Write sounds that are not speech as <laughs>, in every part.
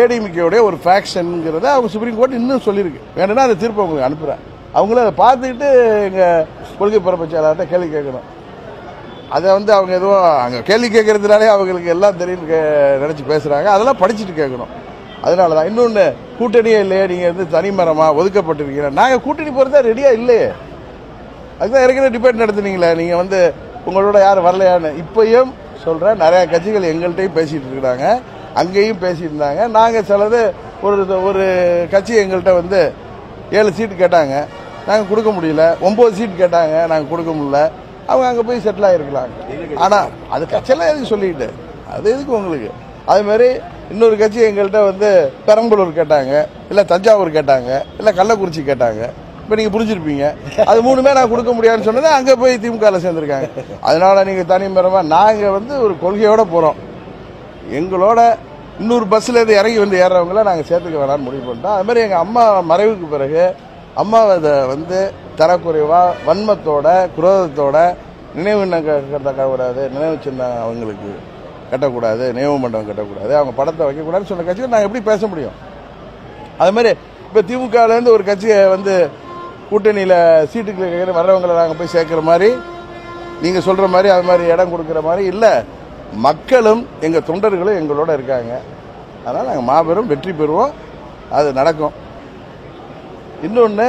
ஏடிஎம்கேவுடைய ஒரு ஃபேக்ஷனுங்கிறத அவங்க supreme court இன்னும் சொல்லியிருக்கு. வேணும்னா அந்த தீர்ப்பு உங்களுக்கு அனுப்புகிறேன் அவங்களும் அதை பார்த்துக்கிட்டு எங்கள் கொள்கை பரப்பு செயலாளர்கிட்ட கேள்வி கேட்கணும். அதை வந்து அவங்க எதுவும் அங்கே கேள்வி கேட்கறதுனாலே அவங்களுக்கு எல்லாம் தெரியும் நினச்சி பேசுகிறாங்க அதெல்லாம் படிச்சுட்டு கேட்கணும். அதனால தான் இன்னொன்று கூட்டணியே இல்லையே நீங்கள் வந்து தனிமரமாக ஒதுக்கப்பட்டிருக்கீங்க. நாங்கள் கூட்டணி போகிறதா ரெடியாக இல்லையே. அதுதான் ஏற்கனவே டிபேட் நடத்துனீங்களே நீங்கள் வந்து உங்களோட யாரும் வரலையான்னு. இப்பயும் சொல்கிறேன் நிறையா கட்சிகள் எங்கள்கிட்டயும் பேசிகிட்டு இருக்கிறாங்க. அங்கேயும் பேசிட்டு இருந்தாங்க நாங்கள் சிலது ஒரு ஒரு கட்சி எங்கள்கிட்ட வந்து ஏழு சீட்டு கேட்டாங்க. நாங்கள் கொடுக்க முடியல. ஒம்பது சீட் கேட்டாங்க. நாங்கள் கொடுக்க முடியல. அவங்க அங்கே போய் செட்டில் ஆகிருக்கலாம் ஆனால் அது கட்சியெல்லாம் எதுக்கு சொல்லிக்கிட்டு? அது எதுக்கு உங்களுக்கு? அதுமாரி இன்னொரு கட்சி எங்கள்கிட்ட வந்து பெரம்பலூர் கேட்டாங்க. இல்லை தஞ்சாவூர் கேட்டாங்க. இல்லை கள்ளக்குறிச்சி கேட்டாங்க. இப்போ நீங்கள் புரிஞ்சிருப்பீங்க. அது மூணுமே நான் கொடுக்க முடியாதுன்னு சொன்னது அங்கே போய் திமுகவில் சேர்ந்துருக்காங்க. அதனால நீங்கள் தனி மரமாக நாங்கள் வந்து ஒரு கொள்கையோடு போகிறோம் எங்களோட இன்னொரு பஸ்ஸில் இருந்து இறங்கி வந்து ஏறுறவங்கள நாங்கள் சேர்த்துக்க வேணாம்னு முடிவு பண்ணிட்டோம். அது மாதிரி எங்கள் அம்மா மறைவுக்கு பிறகு அம்மாவை அதை வந்து தரக்குறைவாக வன்மத்தோட குரோதத்தோட நினைவு கட்டக்கூடாது நினைவு சின்னம் அவங்களுக்கு கட்டக்கூடாது நினைவு மண்டபம் கட்டக்கூடாது அவங்க படத்தை வைக்கக்கூடாதுன்னு சொன்ன கட்சியில் நாங்கள் எப்படி பேச முடியும்? அது மாதிரி இப்போ திமுகலேருந்து ஒரு கட்சியை வந்து கூட்டணியில் சீட்டுக்கு வர்றவங்களை நாங்கள் போய் சேர்க்குற மாதிரி நீங்கள் சொல்கிற மாதிரி அது மாதிரி இடம் கொடுக்குற மாதிரி இல்லை. மக்களும் எங்கள் தொண்டர்களும் எங்களோட இருக்காங்க. அதனால் நாங்கள் மாபெரும் வெற்றி பெறுவோம். அது நடக்கும். இன்னொன்று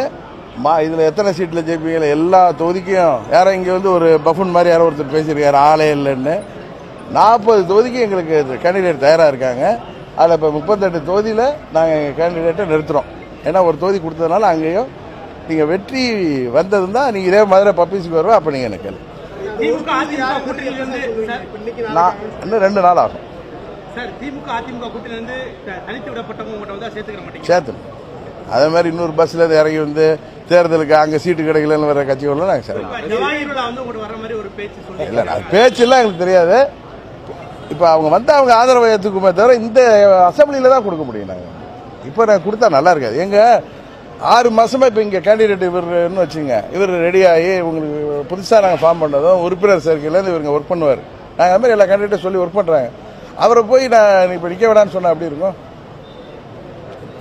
மா இதில் எத்தனை சீட்டில் ஜெயிப்பீங்களா எல்லா தொகுதிக்கும் யாரோ இங்கே வந்து ஒரு பஃபுன் மாதிரி யாரோ ஒருத்தர் பேசியிருக்காரு ஆளே இல்லைன்னு. நாற்பது தொகுதிக்கு எங்களுக்கு கேண்டிடேட் தயாராக இருக்காங்க. அதில் இப்போ முப்பத்தெட்டு தொகுதியில் நாங்கள் எங்கள் கேண்டிடேட்டை நிறுத்துகிறோம் ஏன்னா ஒரு தொகுதி கொடுத்ததுனால அங்கேயும் நீங்கள் வெற்றி வந்ததுன்னா நீங்கள் இதே மாதிரி பப்பீஸுக்கு வருவோம் அப்போ நீங்கள் எனக்கு திமுக அதிமுக கூட்டணியிலிருந்து சார், நான் இன்னும் ரெண்டு நாள் ஆகும். சார் திமுக அதிமுக கூட்டணியிலிருந்து த- தனித்து விடப்பட்டவங்க உங்கள்கிட்ட வந்தா சேர்த்துக்கிற மாட்டீங்க சேர்த்துணும் அதே மாதிரி இன்னொரு பஸ்ஸில் இருந்து இறங்கி வந்து தேர்தலுக்கு அங்கே சீட்டு கிடைக்கலன்னு வர நாங்கள் மாதிரி ஒரு பேச்சு சொல்லி இல்லை பேச்செல்லாம் எங்களுக்கு தெரியாது. இப்போ அவங்க வந்து அவங்க ஆதரவை ஏற்றுக்குமே தவிர இந்த அசம்பிளியில் தான் கொடுக்க முடியும் நாங்கள் இப்போ நான் கொடுத்தா நல்லா இருக்காது. எங்க ஆறு மாசமா இப்போ இங்கே கேண்டிடேட் இவர்னு வச்சுங்க. இவர் ரெடி ஆகி உங்களுக்கு புதுசாக நாங்கள் ஃபார்ம் பண்ணதும் உறுப்பினர் சேர்க்கையிலேருந்து இவருங்க ஒர்க் பண்ணுவார். நாங்கள் அது மாதிரி எல்லா கேண்டிடேட்டும் சொல்லி ஒர்க் பண்ணுறாங்க அவரை போய் நான் இப்போ நிற்க விடான்னு சொன்னால் அப்படி இருக்கும்?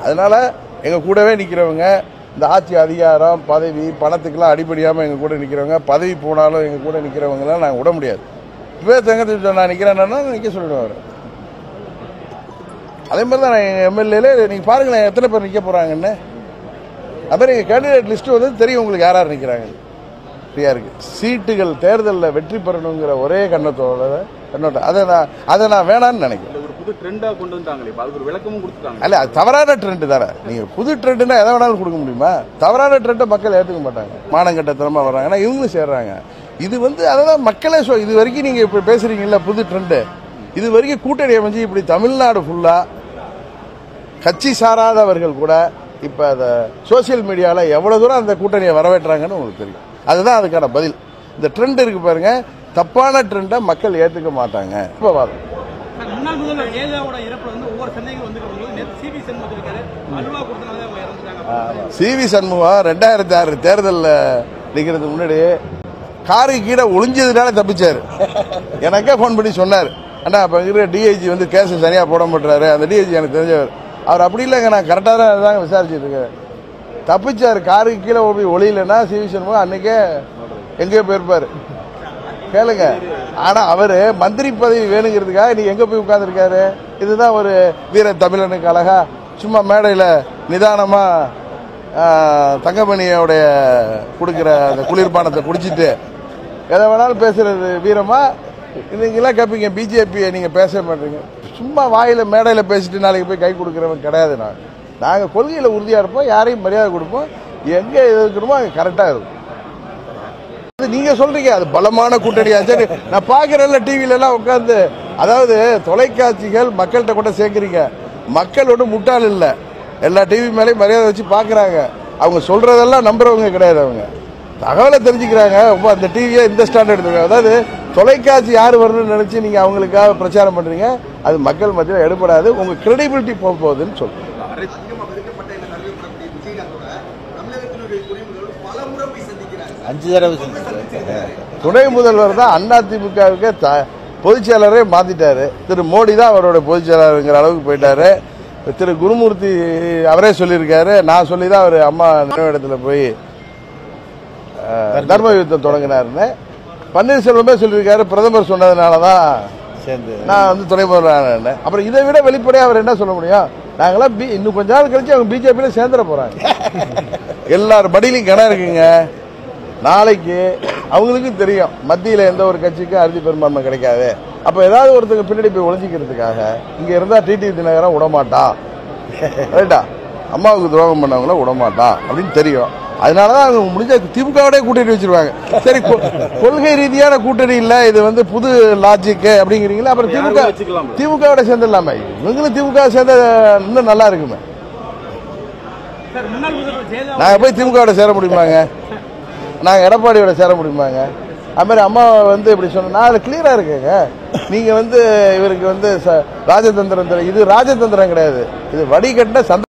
அதனால எங்க கூடவே நிக்கிறவங்க இந்த ஆட்சி அதிகாரம் பதவி பணத்துக்கெல்லாம் அடிப்படையாம எங்க கூட நிக்கிறவங்க பதவி போனாலும் எங்க கூட நிக்கிறவங்கலாம் நாங்கள் விட முடியாது. இப்பவே தங்கத்தை நான் நிக்கிறேன்னா நிக்க சொல்லிடுவார் அதே மாதிரி தான் நான் எம்எல்ஏல நீங்க பாருங்களேன் எத்தனை பேர் நிக்க போறாங்கன்னு. அது மாதிரி எங்க கேண்டிடேட் லிஸ்ட் வந்து தெரியும் உங்களுக்கு யார் யார் நிக்கிறாங்க. ஃப்ரீயா இருக்கு. சீட்டுகள் தேர்தலில் வெற்றி பெறணுங்கிற ஒரே கண்ணத்தோட கண்ணோட்டம். அதை நான் அதை நான் வேணான்னு நினைக்கிறேன். ஒரு புது ட்ரெண்டா கொண்டு வந்துட்டாங்களே இப்ப அதுக்கு ஒரு விளக்கமும் கொடுத்துட்டாங்க அல்ல அது தவறான ட்ரெண்ட் தானே. நீங்க புது ட்ரெண்ட்னா எதை வேணாலும் கொடுக்க முடியுமா? தவறான ட்ரெண்டை மக்கள் ஏற்றுக்க மாட்டாங்க. மானங்கட்டத்தனமா வர்றாங்கன்னா இவங்களும் சேர்றாங்க. இது வந்து அததான் மக்களே சொல் இது வரைக்கும் நீங்க இப்ப பேசுறீங்கல்ல புது ட்ரெண்டு இது வரைக்கும் கூட்டணி அமைஞ்சு இப்படி தமிழ்நாடு ஃபுல்லா கட்சி சாராதவர்கள் கூட இப்ப அந்த சோசியல் மீடியால எவ்வளவு தூரம் அந்த கூட்டணியை வரவேற்றாங்கன்னு உங்களுக்கு தெரியும். அதுதான் அதுக்கான பதில். இந்த ட்ரெண்ட் இருக்கு பாருங்க. தப்பான ட்ரெண்டை மக்கள் ஏத்துக்க மாட்டாங்க. இப்ப வாதம் முன்னாள் முதல்வர் வந்து ஒவ்வொரு சி வி சண்முகம் ரெண்டாயிரத்தி ஆறு தேர்தலில் நிற்கிறதுக்கு முன்னாடி காருக்கு கீழே ஒளிஞ்சதுனால தப்பிச்சாரு. எனக்கே ஃபோன் பண்ணி சொன்னார். அண்ணா அப்போ இருக்கிற டிஐஜி வந்து கேஸ் சரியாக போட மாட்டாரு அந்த டிஐஜி எனக்கு தெரிஞ்சவர். அவர் அப்படி இல்லைங்க நான் கரெக்டாக தான் தாங்க விசாரிச்சுட்டு இருக்கேன். தப்பிச்சார் காருக்கு கீழே போய் ஒளியிலன்னா சி. சண்முகம் அன்னைக்கே எங்கேயோ போயிருப்பார். கேளுங்க. ஆனால் அவர் மந்திரி பதவி வேணுங்கிறதுக்காக நீ எங்கே போய் உட்காந்துருக்காரு இதுதான் ஒரு வீர தமிழனுக்கு அழகா சும்மா மேடையில் நிதானமாக தங்கமணியோடைய கொடுக்குற அந்த குளிர்பானத்தை குடிச்சிட்டு எதை வேணாலும் பேசுறது வீரமா? நீங்களாம் கேட்பீங்க பிஜேபியை நீங்கள் பேச மாட்டீங்க. சும்மா வாயில் மேடையில் பேசிட்டு நாளைக்கு போய் கை கொடுக்குறவன் கிடையாது நான். நாங்கள் கொள்கையில் உறுதியாக இருப்போம் யாரையும் மரியாதை கொடுப்போம். எங்கே இருக்கணுமோ அங்கே கரெக்டாக இருக்கும். அது நீங்கள் சொல்கிறீங்க அது பலமான கூட்டணியாச்சு நான் பார்க்குறேன்ல டிவில உட்காந்து அதாவது தொலைக்காட்சிகள் மக்கள்கிட்ட கூட சேர்க்குறீங்க. மக்கள் ஒன்றும் முட்டாள் இல்லை. எல்லா டிவி மேலேயும் மரியாதை வச்சு பார்க்குறாங்க அவங்க சொல்கிறதெல்லாம் நம்புறவங்க கிடையாது அவங்க. தகவலை தெரிஞ்சுக்கிறாங்க. ரொம்ப அந்த டிவியை இந்த ஸ்டாண்டர்ட் அதாவது தொலைக்காட்சி யார் வரணும்னு நினச்சி நீங்கள் அவங்களுக்காக பிரச்சாரம் பண்ணுறீங்க அது மக்கள் மத்தியில் எடுபடாது உங்க கிரெடிபிலிட்டி போக போகுதுன்னு சந்திக்கிறாங்க. அஞ்சு தடவை துணை முதல்வர் தான் அதிமுகவுக்கு த பொதுச் செயலரே மாத்திட்டாரு. திரு மோடி தான் அவரோட பொதுச் செயலாளருங்கிற அளவுக்கு போயிட்டாரு. திரு குருமூர்த்தி அவரே சொல்லியிருக்காரு. நான் சொல்லி தான் அவர் அம்மா நினைவிடத்தில் போய் தர்ம யுத்தம் தொடங்கினாருன்னு. பன்னீர்செல்வமே சொல்லியிருக்காரு. பிரதமர் சொன்னதுனால தான் சேர்ந்து. நான் வந்து துணை முதல்வர் அப்புறம் இதை விட வெளிப்படையாக அவர் என்ன சொல்ல முடியும்? நாங்களாம் பி இன்னும் கொஞ்ச நாள் கழிச்சு அவங்க பிஜேபியில சேர்ந்துட போறாங்க. <laughs> எல்லார் படியிலையும் கிணறு இருக்குங்க. நாளைக்கு அவங்களுக்கும் தெரியும். மத்தியில் எந்த ஒரு கட்சிக்கும் அறுதி பெரும்பான்மை கிடைக்காது. அப்போ ஏதாவது ஒருத்தங்க பின்னாடி போய் ஒளிஞ்சிக்கிறதுக்காக இங்கே இருந்தால் டிடி தினகரன் விடமாட்டான். <laughs> ரைட்டா அம்மாவுக்கு துரோகம் பண்ணவங்கள விடமாட்டான். அப்படின்னு தெரியும். அதனால தான் அவங்க முடிஞ்ச திமுகவோடய கூட்டணி வச்சிருவாங்க. சரி கொள்கை ரீதியான கூட்டணி இல்லை இது வந்து புது லாஜிக் அப்படிங்கிறீங்களா? அப்புறம் திமுக. திமுகவோட சேர்ந்துடலாமே. இவங்களும் திமுக சேர்ந்த இன்னும் நல்லா இருக்குமே. நாங்கள் போய் திமுகவோட சேர முடியுமாங்க? நாங்கள் எடப்பாடியோட சேர முடியுமாங்க? அது மாதிரி அம்மா வந்து இப்படி சொன்ன நான் அது கிளியராக இருக்கேங்க. நீங்கள் வந்து இவருக்கு வந்து ராஜதந்திரம் தெரி- இது ராஜதந்திரம் கிடையாது. இது வடிகட்டின சந்தர்ப்பம்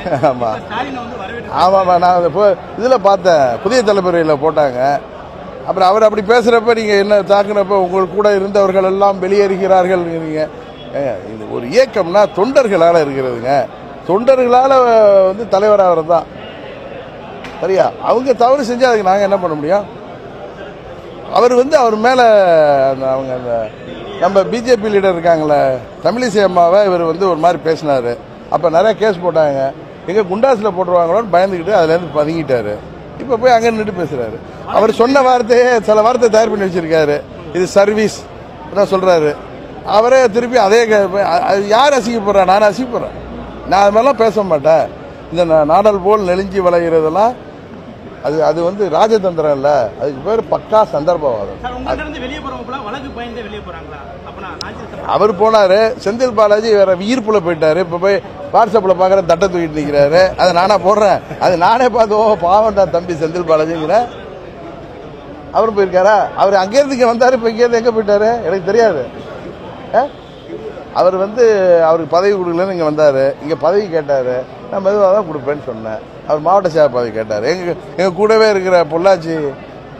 வந்து விமர்சிச்சாரு ஆமா. இப்ப ஸ்டாலினை வந்து வரவேற்று ஆமாம்மா நான் போ இதில் பார்த்தேன். புதிய தலைமுறையில் போட்டாங்க. அப்புறம் அவர் அப்படி பேசுகிறப்ப நீங்கள் என்ன தாக்குனப்ப உங்கள் கூட இருந்தவர்கள் எல்லாம் வெளியேறுகிறார்கள் நீங்க. ஏங்க, இது ஒரு இயக்கம்னா தொண்டர்களால் இருக்கிறதுங்க. தொண்டர்களால் வந்து தலைவராகிறது தான் சரியா? அவங்க தவறு செஞ்சா அதுக்கு நாங்கள் என்ன பண்ண முடியும்? அவர் வந்து அவர் மேலே அவங்க அந்த நம்ம பிஜேபி லீடர் இருக்காங்களே தமிழிசை அம்மாவை இவர் வந்து ஒரு மாதிரி பேசினாரு. அப்போ நிறைய கேஸ் போட்டாங்க. எங்கே குண்டாஸில் போட்டுருவாங்களோன்னு பயந்துக்கிட்டு அதுலேருந்து பதுங்கிட்டாரு. இப்போ போய் அங்கே நின்று பேசுகிறாரு அவர் சொன்ன வார்த்தையே சில வார்த்தை தயார் பண்ணி வச்சுருக்காரு. இது சர்வீஸ் தான் சொல்கிறாரு அவரே திருப்பி அதே யார் அசிக்கப்படுறா நான் அசிக்கப்படுறேன் நான் அது மாதிரிலாம் பேச மாட்டேன். இந்த நாடல் போல் நெளிஞ்சி வளைகிறதெல்லாம் அது அது வந்து ராஜதந்திரம் இல்லை. அதுக்கு பேர் பக்கா சந்தர்ப்பவாதம். வெளியே வழக்கு பயந்து வெளியே போகிறாங்களா அவர் போனாரு செந்தில் பாலாஜி வேற ஈர்ப்புல போயிட்டாரு. இப்ப போய் வாட்ஸ்அப்ல பாக்குற தட்டை தூக்கிட்டு நிக்கிறாரு. அதை நானா போடுறேன். அது நானே பார்த்து ஓ பாவம்டா தம்பி செந்தில் பாலாஜிங்கிற. அவரும் போயிருக்காரா? அவர் அங்கேருந்து இங்க வந்தாரு இப்ப இங்கேருந்து எங்க போயிட்டாரு? எனக்கு தெரியாது? அவர் வந்து அவருக்கு பதவி கொடுக்கலன்னு இங்க வந்தாரு. இங்க பதவி கேட்டாரு. நான் மெதுவாக தான் கொடுப்பேன்னு சொன்னேன். அவர் மாவட்ட சேவை பதவி கேட்டார். எங்க எங்க கூடவே இருக்கிற பொள்ளாச்சி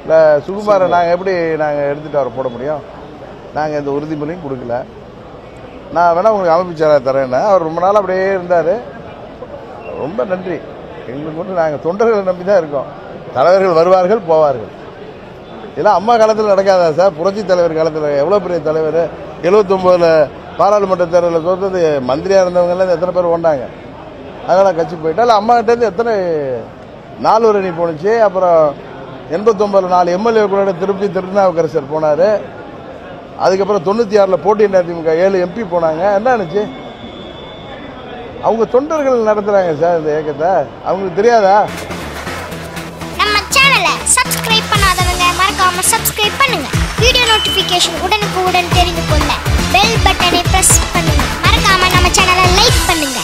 இல்ல சுகுமாரை நாங்கள் எப்படி நாங்கள் எடுத்துட்டு அவரை போட முடியும்? நாங்கள் எந்த உறுதிமொழியும் கொடுக்கல. நான் வேணால் உங்களுக்கு அமைப்பிச்சாராக தரேன்னு. அவர் ரொம்ப நாள் அப்படியே இருந்தார். ரொம்ப நன்றி. எங்களுக்கு மட்டும் நாங்கள் தொண்டர்களை நம்பி தான் இருக்கோம். தலைவர்கள் வருவார்கள் போவார்கள். இதெல்லாம் அம்மா காலத்தில் நடக்காதா சார்? புரட்சி தலைவர் காலத்தில் எவ்வளோ பெரிய தலைவர்? எழுபத்தொம்போதில் பாராளுமன்ற தேர்தலில் தோற்றது மந்திரியாக இருந்தவங்கெல்லாம் எத்தனை பேர் ஓண்டாங்க அதெல்லாம் கட்சி போயிட்டால் அம்மாகிட்டேருந்து அம்மா கிட்டேருந்து எத்தனை நாலு அணி போணுச்சு? அப்புறம் எண்பத்தொம்பதில் நாலு எம்எல்ஏ கூட திருப்பி திருநாவுக்கரசர் போனார். அதுக்கப்புறம் தொண்ணூற்றி ஆறில் போட்டியின் அதிமுக ஏழு எம்பி போனாங்க. என்ன ஆனிச்சு அவங்க தொண்டர்கள் நடத்துகிறாங்க சார் இந்த இயக்கத்தை. அவங்களுக்கு தெரியாதா? நம்ம சேனலை சப்ஸ்கிரைப் பண்ணாதவங்க மறக்காம சப்ஸ்கிரைப் பண்ணுங்க. வீடியோ நோட்டிஃபிகேஷன் உடனுக்குடன் தெரிந்து கொள்ள பெல் பட்டனை பிரஸ் பண்ணுங்க. மறக்காம நம்ம சேனலை லைக் பண்ணுங்க.